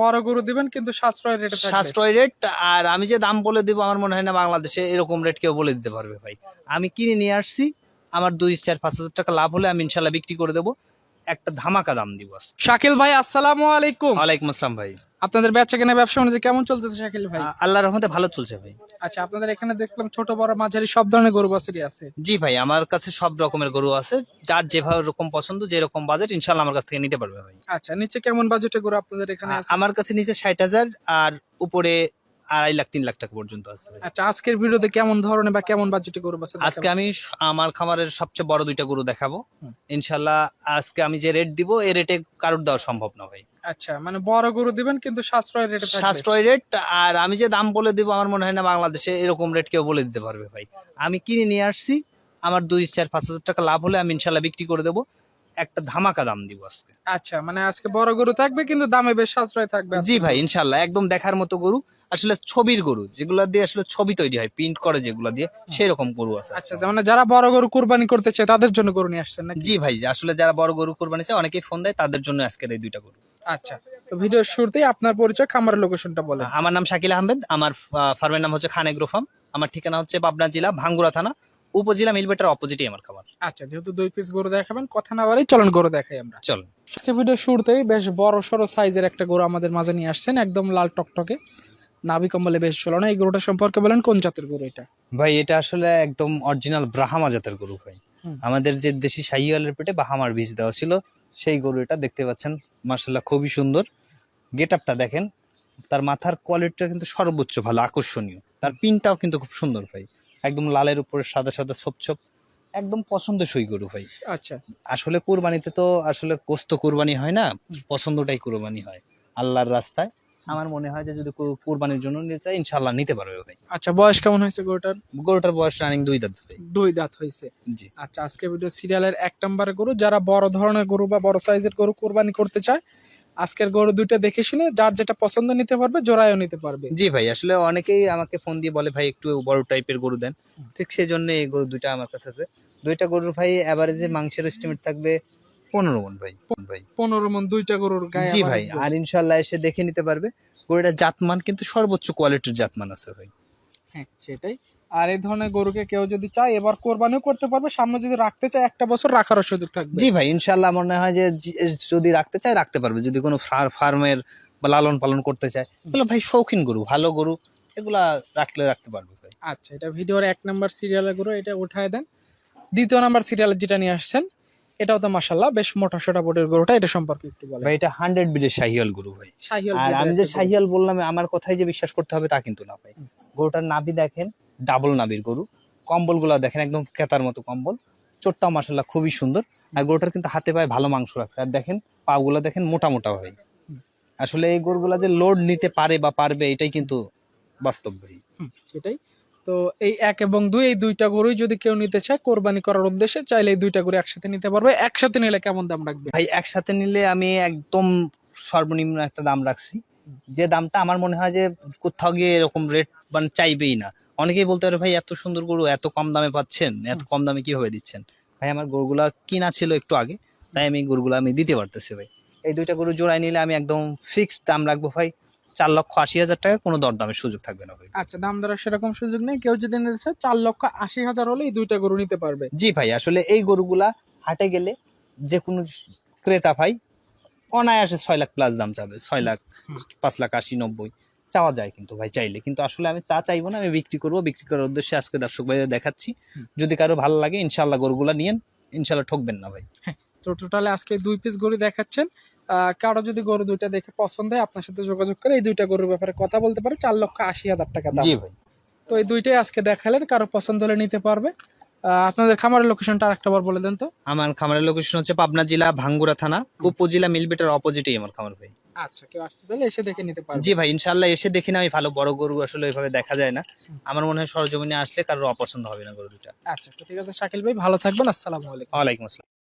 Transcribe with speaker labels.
Speaker 1: বড় গরু দিবেন, কিন্তু সাশ্রয় রেট
Speaker 2: সাশ্রয় রেট আর আমি যে দাম বলে দিব, আমার মনে হয় না বাংলাদেশে এরকম রেট কেউ বলে দিতে পারবে ভাই। আমি কিনে নিয়ে আসছি, আমার দুই, চার, পাঁচ হাজার টাকা লাভ হলে আমি ইনশাল্লাহ বিক্রি করে দেবো। একটা ধামাকা দাম দিব
Speaker 1: শাকিল ভাই আসসালামু আলাইকুম।
Speaker 2: ওয়ালাইকুম আসসালাম ভাই।
Speaker 1: আপনাদের ব্যবসা কেনা ব্যবসা অনুযায়ী কেমন চলতেছে শাকিল ভাই?
Speaker 2: আ- আল্লাহর রহমতে ভালো চলছে ভাই।
Speaker 1: আচ্ছা আপনাদের এখানে দেখলাম ছোট বড় মাঝারি সব ধরনের গরু বাছুরি আছে।
Speaker 2: জি ভাই আমার কাছে সব রকমের গরু আছে। যার যেভাবে রকম পছন্দ যেরকম বাজেট ইনশাল্লাহ আমার কাছ থেকে নিতে পারবে ভাই।
Speaker 1: আচ্ছা নিচে কেমন বাজেটে গরু আপনাদের এখানে আছে?
Speaker 2: আমার কাছে নিচে ষাট হাজার আর উপরে আড়াই লাখ তিন লাখ টাকা পর্যন্ত আছে
Speaker 1: আচ্ছা আজকের ভিডিওতে কেমন ধরনের বা কেমন বাজেটে গরু বাছুরি
Speaker 2: আজকে আমি আমার খামারের সবচেয়ে বড় দুইটা গরু দেখাবো। ইনশাল্লাহ আজকে আমি যে রেট দিব এই রেটে কারোর দেওয়া সম্ভব না ভাই।
Speaker 1: আচ্ছা মানে বড় গরু দিবেন কিন্তু সাশ্রয় রেটে
Speaker 2: সাশ্রয় রেট আর আমি যে দাম বলে দিব আমার মনে হয় না বাংলাদেশে এরকম রেট কেউ বলে দিতে পারবে ভাই। আমি কিনে নিয়ে আসছি আমার দুই চার পাঁচ হাজার টাকা লাভ হলে আমি ইনশাল্লাহ বিক্রি করে দেবো। একটা ধামাকা দাম দিব আজকে।
Speaker 1: আচ্ছা মানে আজকে বড় গরু থাকবে কিন্তু দামে বেশ সাশ্রয় থাকবে
Speaker 2: জি ভাই ইনশাল্লাহ একদম দেখার মতো গরু। আসলে ছবির গরু যেগুলা দিয়ে আসলে ছবি তৈরি হয় প্রিন্ট করে যেগুলা দিয়ে সেই রকম গরু আছে
Speaker 1: আচ্ছা মানে যারা বড় গরু কুরবানি করতে চায় তাদের জন্য গরু নিয়ে আসছেন
Speaker 2: জি ভাই আসলে যারা বড় গরু কুরবানি চায় অনেকেই ফোন দেয় তাদের জন্য আজকের এই দুইটা গরু।
Speaker 1: আচ্ছা তো ভিডিওর শুরুতেই আপনার পরিচয় খামারের লোকেশনটা বলেন।
Speaker 2: আমার নাম শাকিল আহমেদ আমার ফার্মের নাম হচ্ছে খান এগ্রো ফার্ম আমার ঠিকানা হচ্ছে পাবনা জেলা ভাঙ্গুরা থানা উপজেলা মিলবেটার অপোজিটই আমার খাবার
Speaker 1: আচ্ছা যেহেতু দুই পিস গরু দেখাবেন কথা না বাড়ি চলন গরু দেখাই আমরা।
Speaker 2: চল
Speaker 1: আজকে ভিডিও শুরুতেই বেশ বড় সড়ো সাইজের একটা গরু আমাদের মাঝে নিয়ে আসছেন একদম লাল টকটকে। নাভি কম্বলে বেশ ঝোলানো এই গরুটা সম্পর্কে বলেন কোন জাতের গরু এটা?
Speaker 2: ভাই এটা আসলে একদম অরিজিনাল ব্রাহামা জাতের গরু ভাই। আমাদের যে দেশি শাহিওয়ালের পেটে বাহামার বীজ দেওয়া ছিল সেই গরু এটা দেখতে পাচ্ছেন মার্শাল্লাহ খুবই সুন্দর। গেট আপটা দেখেন তার মাথার কোয়ালিটিটা কিন্তু সর্বোচ্চ ভালো আকর্ষণীয়। তার পিনটাও কিন্তু খুব সুন্দর ভাই। একদম লালের উপরে সাদা সাদা ছোপ ছোপ একদম পছন্দসই গরু ভাই।
Speaker 1: আচ্ছা।
Speaker 2: আসলে কুরবানিতে তো আসলে কোস্ত কুরবানি হয় না পছন্দটাই কুরবানি হয় আল্লাহর রাস্তায়। আমার মনে হয় যে যদি কুরবানির জন্য নিতে চায় ইনশাল্লাহ নিতে পারবে ভাই।
Speaker 1: আচ্ছা বয়স কেমন হয়েছে গরুটার?
Speaker 2: গরুটার বয়স রানিং দুই দাঁত
Speaker 1: দুই দাঁত হয়েছে?
Speaker 2: জি।
Speaker 1: আচ্ছা আজকে ভিডিও সিরিয়ালের এক নম্বরের গরু যারা বড় ধরনের গরু বা বড় সাইজের গরু কোরবানি করতে চায় আজকের গরু দুইটা দেখে শুনে যার যেটা পছন্দ নিতে পারবে জোড়ায়ও নিতে পারবে।
Speaker 2: জি ভাই আসলে অনেকেই আমাকে ফোন দিয়ে বলে ভাই একটু বড় টাইপের গরু দেন। ঠিক সেই জন্য এই গরু দুইটা আমার কাছে আছে। দুইটা গরুর ভাই অ্যাভারেজে মাংসের এস্টিমেট থাকবে পনেরো মন ভাই ভাই।
Speaker 1: পনেরো মন দুইটা গরুর গায়ে
Speaker 2: জি ভাই আর ইনশাল্লাহ এসে দেখে নিতে পারবে। গরুটা জাতমান কিন্তু সর্বোচ্চ কোয়ালিটির জাতমান আছে ভাই।
Speaker 1: হ্যাঁ সেটাই। আর এই ধরনের গরুকে কেউ যদি চায় এবার কোরবানিও করতে পারবে। সামনে যদি রাখতে চায় একটা বছর রাখারও সুযোগ থাকবে।
Speaker 2: জি ভাই ইনশাল্লাহ মনে হয় যে যদি রাখতে চায় রাখতে পারবে। যদি কোনো ফার্মের বা লালন পালন করতে চায় তাহলে ভাই শৌখিন গরু ভালো গরু এগুলা রাখলে রাখতে পারবে ভাই।
Speaker 1: আচ্ছা এটা ভিডিওর এক নাম্বার সিরিয়ালের গরু এটা উঠায় দেন। দ্বিতীয় নাম্বার সিরিয়ালের যেটা নিয়ে আসছেন এটাও তো মাসাল্লাহ বেশ মোটা সোটা বোর্ডের গরুটা এটা সম্পর্কে একটু বলেন।
Speaker 2: ভাই এটা হান্ড্রেড বিজের শাহিয়াল গরু ভাই। আর আমি যে শাহিয়াল বললাম আমার কথাই যে বিশ্বাস করতে হবে তা কিন্তু না ভাই। গরুটার নাভি দেখেন ডাবল নাভির গরু। কম্বলগুলা দেখেন একদম কেতার মতো কম্বল। চোটটাও মাসাল্লাহ খুবই সুন্দর। আর গরুটার কিন্তু হাতে পায়ে ভালো মাংস রাখছে। আর দেখেন পা গুলা দেখেন মোটা মোটা ভাই। আসলে এই গরুগুলা যে লোড নিতে পারে বা পারবে এটাই কিন্তু বাস্তব ভাই।
Speaker 1: সেটাই। তো এই এক এবং দুই, এই দুইটা গরুই যদি কেউ নিতে চায় কোরবানি করার উদ্দেশ্যে, চাইলে এই দুইটা গরু একসাথে নিতে পারবে। একসাথে নিলে কেমন দাম রাখবে?
Speaker 2: ভাই, একসাথে নিলে আমি একদম সর্বনিম্ন একটা দাম রাখছি। যে দামটা আমার মনে হয় যে কোথাও গিয়ে এরকম রেট মানে চাইবেই না। অনেকেই বলতে পারে, ভাই, এত সুন্দর গরু, এত কম দামে পাচ্ছেন, এত কম দামে কীভাবে দিচ্ছেন? ভাই, আমার গরুগুলা কিনা ছিল একটু আগে, তাই আমি গরুগুলো আমি দিতে পারতেছি ভাই। এই দুইটা গরু জোড়ায় নিলে আমি একদম ফিক্সড দাম রাখব ভাই। চার লক্ষ আশি হাজার টাকা কোনো দরদামের সুযোগ থাকবে না ভাই।
Speaker 1: আচ্ছা দাম দরের সেরকম সুযোগ নেই। কেউ যদি নিতে চায় চার লক্ষ আশি হাজার হলে এই দুইটা গরু নিতে পারবে।
Speaker 2: জি ভাই আসলে এই গরুগুলা হাটে গেলে যে কোনো ক্রেতা ভাই অনায়াসে ছয় লাখ প্লাস দাম চাবে। ছয় লাখ পাঁচ লাখ আশি নব্বই চাওয়া যায় কিন্তু ভাই চাইলে। কিন্তু আসলে আমি তা চাইব না আমি বিক্রি করব। বিক্রি করার উদ্দেশ্যে আজকে দর্শক ভাইদের দেখাচ্ছি। যদি কারও ভালো লাগে ইনশাল্লাহ গরুগুলা নিয়েন। ইনশাল্লাহ ঠকবেন না ভাই।
Speaker 1: তো টোটালে আজকে দুই পিস গরু দেখাচ্ছেন। কারও যদি গরু দুইটা দেখে পছন্দ হয় আপনার সাথে যোগাযোগ করে এই দুইটা গরুর ব্যাপারে কথা বলতে পারে। চার লক্ষ আশি হাজার টাকা দাম।
Speaker 2: জি ভাই।
Speaker 1: তো এই দুইটাই আজকে দেখালেন কারও পছন্দ হলে নিতে পারবে। আপনাদের খামারের লোকেশনটা আরেকটা বার বলে দেন তো।
Speaker 2: আমার খামারের লোকেশন হচ্ছে পাবনা জেলা ভাঙ্গুরা থানা উপজেলা মিলবেটার অপোজিটেই আমার খামার ভাই।
Speaker 1: আচ্ছা কেউ আসতে চাইলে এসে দেখে নিতে পারবে।
Speaker 2: জি ভাই ইনশাল্লাহ এসে দেখি না আমি ভালো বড় গরু আসলে এভাবে দেখা যায় না। আমার মনে হয় সরজমিনে আসলে কারোর অপছন্দ হবে না গরু দুটা
Speaker 1: আচ্ছা তো ঠিক আছে শাকিল ভাই ভালো থাকবেন আসসালামু আলাইকুম।
Speaker 2: ওয়ালাইকুম আসসালাম।